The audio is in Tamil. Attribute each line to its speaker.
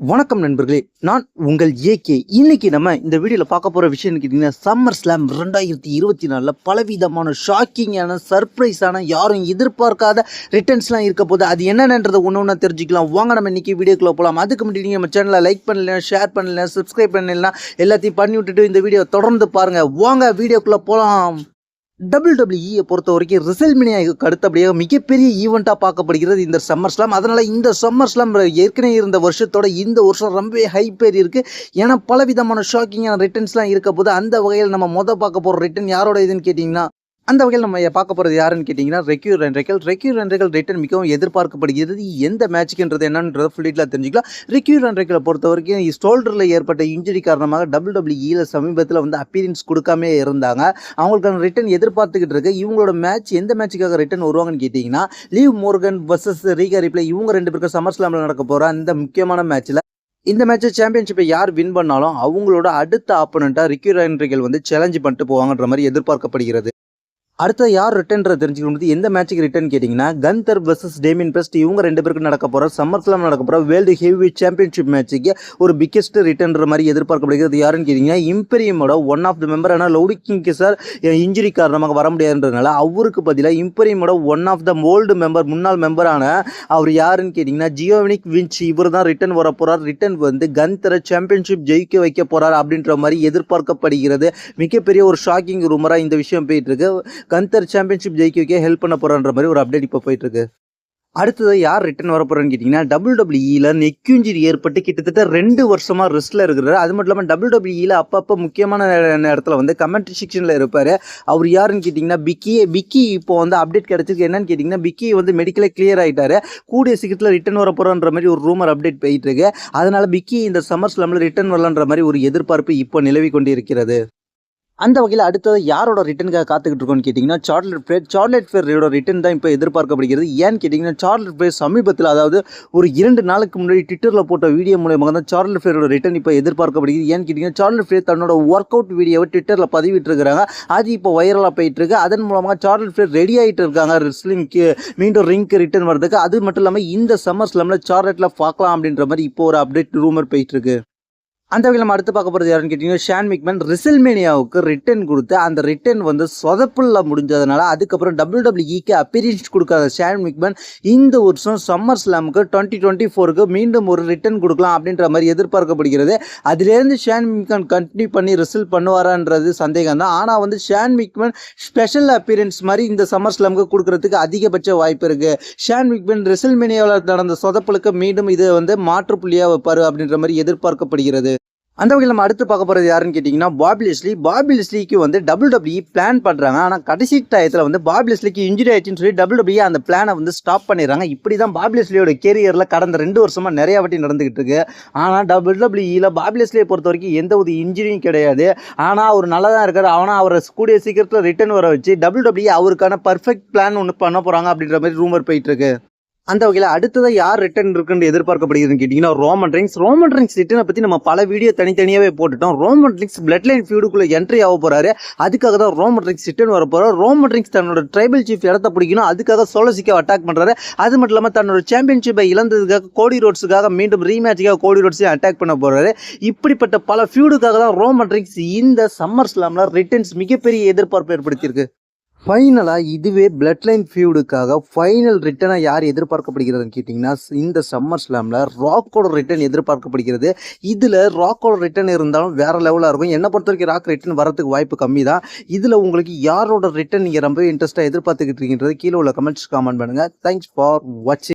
Speaker 1: வணக்கம் நண்பர்களே நான் உங்கள் ஏகே இன்னைக்கு நம்ம இந்த வீடியோவில் பார்க்க போகிற விஷயம் கேட்டிங்கன்னா சம்மர் ஸ்லாம் ரெண்டாயிரத்தி இருபத்தி நாலில் பலவிதமான ஷாக்கிங்கான சர்ப்ரைஸான யாரும் எதிர்பார்க்காத ரிட்டர்ன்ஸ்லாம் இருக்க போது அது என்னென்னன்றதை ஒன்று ஒன்றா தெரிஞ்சுக்கலாம். வாங்க நம்ம இன்றைக்கி வீடியோக்குள்ளே போகலாம் அதுக்கு முன்னாடி நீங்கள் நம்ம சேனலை லைக் பண்ணல ஷேர் பண்ணலாம் சப்ஸ்கிரைப் பண்ணலாம் எல்லாத்தையும் பண்ணி விட்டுட்டு இந்த வீடியோ தொடர்ந்து பாருங்கள் வாங்க வீடியோக்குள்ளே போகலாம் டபிள்யூடபிள்யூஇயை பொறுத்த வரைக்கும் ரிசல்மினியாவுக்கு அடுத்தபடியாக மிகப்பெரிய ஈவெண்ட்டாக பார்க்கப்படுகிறது இந்த சம்மர் ஸ்லாம் அதனால் இந்த சம்மர் ஸ்லாம் ஏற்கனவே இருந்த வருஷத்தோட இந்த வருஷம் ரொம்பவே ஹைப்பேர் இருக்குது ஏன்னா பலவிதமான ஷாக்கிங்கான ரிட்டர்ன்ஸ்லாம் இருக்க போது அந்த வகையில் நம்ம மொதல் பார்க்க போகிற ரிட்டர்ன் யாரோட இதுன்னு கேட்டிங்கன்னா அந்த வகையில் நம்ம பார்க்க போகிறது யாருன்னு கேட்டிங்கன்னா ரெக்யூர் ரெண்டர்கள் ரெக்யூர் ரெண்டர்கள் ரிட்டர்ன் மிகவும் எதிர்பார்க்கப்படுகிறது. எந்த மேட்ச்க்குன்றது என்னன்றதை ஃபுல்லிட்டில் தெரிஞ்சுக்கலாம். ரெக்யூர் ரெண்டர்களை பொறுத்த வரைக்கும் ஷோல்டரில் ஏற்பட்ட இன்ஜுரி காரணமாக டபுள் டபிள்யூஇயில் சமீபத்தில் வந்து அப்பீரியன்ஸ் கொடுக்காம இருந்தாங்க. அவங்களுக்கான ரிட்டர்ன் எதிர்பார்த்துக்கிட்டு இருக்கு. இவங்களோட மேட்ச் எந்த மேட்சுக்காக ரிட்டர்ன் வருவாங்கன்னு கேட்டிங்கன்னா Liv Morgan versus Rhea Ripley இவங்க ரெண்டு பேருக்கும் சம்மர் ஸ்லாமில் நடக்க போகிற அந்த முக்கியமான மேட்ச்சில் இந்த மேட்சை சாம்பியன்ஷிப்பை யார் வின் பண்ணாலும் அவங்களோட அடுத்த ஆப்போனண்ட்டாக ரிக்யூர் ரெண்டர்கள் வந்து சேலஞ்ச் பண்ணிட்டு போவாங்கன்ற மாதிரி எதிர்பார்க்கப்படுகிறது. அடுத்த யார் ரிட்டர்ன்ற தெரிஞ்சுக்கணும் எந்த மேட்ச்சுக்கு ரிட்டர்ன் கேட்டிங்கன்னா கந்தர் வர்சஸ் டேமின் பெஸ்ட் இவங்க ரெண்டு பேருக்கு நடக்க போகிற சம்மர் ஸ்லாம் நடக்க போகிற வேர்ல்டு ஹெவி சாம்பியன்ஷிப் மேட்ச்சுக்கு ஒரு பிக்கெஸ்ட் ரிட்டர்ன்ற மாதிரி எதிர்பார்க்கப்படுகிறது யாருன்னு கேட்டிங்கன்னா இம்பீரியமோட ஒன் ஆஃப் த மெம்பர் ஆனால் லவுடிக்கிங்க்கு சார் இன்ஜுரி காரணமாக வர முடியாதுன்றதுனால அவருக்கு பதிலாக இம்பீரியமோட one of the old member முன்னாள் மெம்பரான அவர் யாருன்னு கேட்டிங்கன்னா ஜியோவினிக் வின்ச் இவர் தான் ரிட்டர்ன் வர போகிறார் ரிட்டர்ன் வந்து கந்தரை சாம்பியன்ஷிப் ஜெயிக்க வைக்க போகிறார் அப்படின்ற மாதிரி எதிர்பார்க்கப்படுகிறது. மிகப்பெரிய ஒரு ஷாக்கிங் ரூமராக இந்த விஷயம் போயிட்டு இருக்கு. கந்தர் சாம்பியன்ஷிப் ஜெயிக்க வைக்க ஹெல்ப் பண்ண போகிறான்ற மாதிரி ஒரு அப்டேட் இப்போ போயிட்டு இருக்கு அடுத்தது யார் ரிட்டர்ன் வர போறான்னு கேட்டிங்கன்னா டபுள் டபிள்யூஇல நெக்யூஞ்சிரி ஏற்பட்டு கிட்டத்தட்ட ரெண்டு வருஷமாக ரிஸ்கில் இருக்கிறார். அது மட்டும் இல்லாமல் டபுள் அப்பப்போ முக்கியமான நேரத்தில் வந்து கமெண்ட் செக்ஷனில் இருப்பார். அவர் யாருன்னு கேட்டிங்கன்னா பிக்கி பிக்கி இப்போ வந்து அப்டேட் கிடச்சிருக்கு. என்னன்னு கேட்டிங்கன்னா பிக்கி வந்து மெடிக்கலே கிளியர் ஆகிட்டாரு கூடிய சீக்கிரத்தில் ரிட்டர்ன் வர போகிறோன்ற மாதிரி ஒரு ரூமர் அப்டேட் போயிட்டு இருக்கு அதனால் பிக்கி இந்த சம்மர் ஸ்லாமில் ரிட்டர்ன் வரலான்ற மாதிரி ஒரு எதிர்பார்ப்பு இப்போ நிலவி கொண்டு இருக்கிறது அந்த வகையில் அடுத்தது யாரோட ரிட்டனுக்காக காத்துக்கிட்டு இருக்கோம்னு கேட்டிங்கன்னா சார்லட் ஃபேர் சார்லட் ஃபேரோட ரிட்டன் தான் இப்போ எதிர்பார்க்கப்படுகிறது. ஏன்னு கேட்டிங்கன்னா சார்லட் ஃபேர் சமீபத்தில் அதாவது ஒரு இரண்டு நாளுக்கு முன்னாடி ட்விட்டரில் போட்ட வீடியோ மூலமாக தான் சார்லட் ஃபேரோட ரிட்டன் இப்போ எதிர்பார்க்கப்படுகிறது. ஏன்னு கேட்டிங்கன்னா சார்லட் ஃபேர் தன்னோட ஒர்க் அவுட் வீடியோவை ட்விட்டரில் பதிவிட்டிருக்கிறாங்க. அது இப்போ வைரலாக போயிட்டு இருக்கு அதன் மூலமாக சார்லட் ஃபேர் ரெடி ஆகிட்டு இருக்காங்க. ரெஸ்லிங்க்கு மீண்டும் ரிங்க்கு ரிட்டன் வரதுக்கு அது மட்டும் இல்லாமல் இந்த சம்மர் ஸ்லமில் சார்லட்டில் பார்க்கலாம் அப்படின்ற மாதிரி இப்போ ஒரு அப்டேட் ரூமர் போயிட்டு இருக்கு அந்த வகையில் நம்ம அடுத்து பார்க்க போகிறது யாருன்னு கேட்டிங்கன்னா ஷான் மிக்மேன் ரிசல்மேனியாவுக்கு ரிட்டர்ன் கொடுத்து அந்த ரிட்டர்ன் வந்து சொதப்பில் முடிஞ்சதுனால அதுக்கப்புறம் டபிள்யூ டபிள்யூஇக்கு அப்பீரியன்ஸ் கொடுக்காத ஷான் மிக்மேன் இந்த வருஷம் சம்மர் ஸ்லாமுக்கு டுவெண்ட்டி டுவெண்ட்டி ஃபோருக்கு மீண்டும் ஒரு ரிட்டர்ன் கொடுக்கலாம் அப்படின்ற மாதிரி எதிர்பார்க்கப்படுகிறது. அதுலேருந்து ஷான் மிக்மேன் கண்டினியூ பண்ணி ரிசல்ட் பண்ணுவாரான்றது சந்தேகம் தான் ஆனால் வந்து ஷான் மிக்மேன் ஸ்பெஷல் அப்பீரியன்ஸ் மாதிரி இந்த சம்மர் ஸ்லாமுக்கு கொடுக்கறதுக்கு அதிகபட்ச வாய்ப்பு இருக்குது ஷான் மிக்மேன் ரிசல்மேனியாவில் நடந்த சொதப்பலுக்கு மீண்டும் இது வந்து மாற்றுப்புள்ளியாக வைப்பார் அப்படின்ற மாதிரி எதிர்பார்க்கப்படுகிறது. அந்த வகையில் நம்ம அடுத்து பார்க்க போகிறது யாருன்னு கேட்டிங்கன்னா பாபி லெஸ்லி. வந்து டபுள் பிளான் பண்ணுறாங்க ஆனால் கடைசி டயத்தில் வந்து பாபிலஸ்லிக்கு இன்ஜுரி ஆயிடுச்சுன்னு சொல்லி டபுள் அந்த பிளானை வந்து ஸ்டாப் பண்ணிடுறாங்க. இப்படி தான் பாபிலஸ்லியோட கேரியரில் கடந்த ரெண்டு வருஷமாக நிறையா வாட்டி நடந்துகிட்டு இருக்கு. ஆனால் டபுள் டபிள்யூஇல பொறுத்த வரைக்கும் எந்த ஒரு இன்ஜுரியும் கிடையாது. ஆனால் அவர் நல்லா தான் இருக்கார். ஆனால் அவரை கூடிய சீக்கிரத்தில் ரிட்டர்ன் வர வச்சு டபுள் அவருக்கான பர்ஃபெக்ட் பிளான் ஒன்று பண்ண போகிறாங்க அப்படின்ற மாதிரி ரூமர் போயிட்டுருக்கு அந்த வகையில் அடுத்ததாக யார் ரிட்டர்ன் இருக்குன்னு எதிர்பார்க்கப்படுகிறதுன்னு கேட்டிங்கன்னா ரோமன் ரிங்ஸ் ரோமன் ரிங்ஸ் ரிட்டனை பற்றி நம்ம பல வீடியோ தனித்தனியாகவே போட்டுட்டோம். ரோமன் ரிங்ஸ் பிளட் லைன் ஃபீடுக்குள்ளே என்ட்ரி ஆக போகிறாரு அதுக்காக தான் ரோமன் ரிங்ஸ் ரிட்டர்ன் வர போகிறார் ரோமன் ரிங்ஸ் தன்னோட ட்ரைபல் சீஃப் இடத்த பிடிக்கணும். அதுக்காக சோலசிக்காக அட்டாக் பண்ணுறாரு அது மட்டும் இல்லாமல் தன்னோட சாம்பியன்ஷிப்பை இழந்ததுக்காக கோடி ரோட்ஸுக்காக மீண்டும் ரீமேட்சுக்காக கோடி ரோட்ஸையும் அட்டாக் பண்ண போகிறாரு இப்படிப்பட்ட பல ஃபியூடுக்காக தான் ரோமன் ரிங்ஸ் இந்த சம்மர் ஸ்லாமில் ரிட்டர்ன்ஸ் மிகப்பெரிய எதிர்பார்ப்பு ஏற்படுத்தியிருக்கு. ஃபைனலாக இதுவே பிளட் லைன் ஃபியூடுக்காக ஃபைனல் ரிட்டனாக யார் எதிர்பார்க்கப்படுகிறதுன்னு கேட்டிங்கன்னா இந்த சம்மர் ஸ்லாமில் ராக்கோட ரிட்டர்ன் எதிர்பார்க்கப்படுகிறது. இதில் ராக்கோட ரிட்டர்ன் இருந்தாலும் வேறு லெவலாக இருக்கும். என்னை பொறுத்த வரைக்கும் ராக் ரிட்டன் வரதுக்கு வாய்ப்பு கம்மி தான் இதில் உங்களுக்கு யாரோட ரிட்டன் நீங்கள் ரொம்ப இன்ட்ரெஸ்ட்டாக எதிர்பார்த்துக்கிட்டு இருக்கீங்கிறது கீழே உள்ள கமெண்ட்ஸ் காமெண்ட் பண்ணுங்கள் தேங்க்ஸ் ஃபார் வாட்சிங்